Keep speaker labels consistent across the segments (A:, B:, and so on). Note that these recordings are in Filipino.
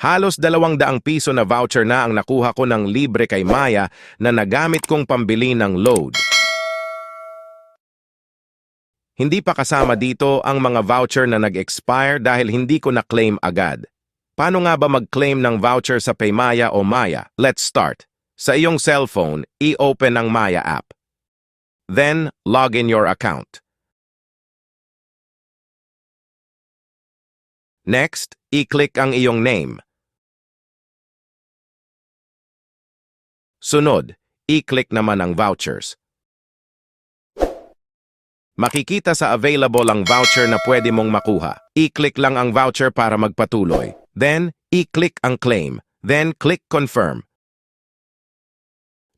A: Halos dalawang daang piso na voucher na ang nakuha ko ng libre kay Maya na nagamit kong pambili ng load. Hindi pa kasama dito ang mga voucher na nag-expire dahil hindi ko na-claim agad. Paano nga ba mag-claim ng voucher sa Paymaya o Maya? Let's start. Sa iyong cellphone, i-open ang Maya app. Then, log in your account. Next, i-click ang iyong name. Sunod, i-click naman ang vouchers. Makikita sa available ang voucher na pwede mong makuha. I-click lang ang voucher para magpatuloy. Then, i-click ang claim. Then, click confirm.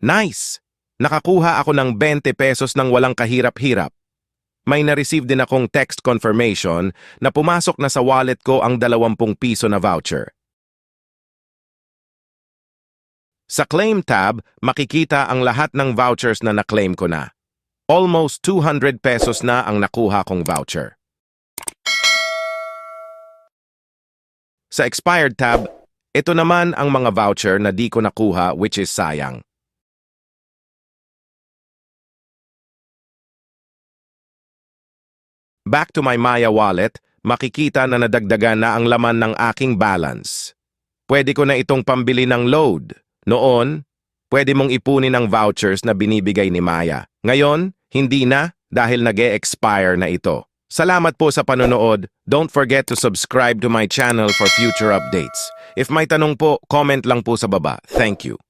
A: Nice! Nakakuha ako ng 20 pesos ng walang kahirap-hirap. May na-receive din akong text confirmation na pumasok na sa wallet ko ang 20 piso na voucher. Sa Claim tab, makikita ang lahat ng vouchers na na-claim ko na. Almost 200 pesos na ang nakuha kong voucher. Sa Expired tab, ito naman ang mga voucher na di ko nakuha which is sayang. Back to my Maya wallet, makikita na nadagdagan na ang laman ng aking balance. Pwede ko na itong pambili ng load. Noon, pwede mong ipunin ang vouchers na binibigay ni Maya. Ngayon, hindi na dahil nag expire na ito. Salamat po sa panonood. Don't forget to subscribe to my channel for future updates. If may tanong po, comment lang po sa baba. Thank you.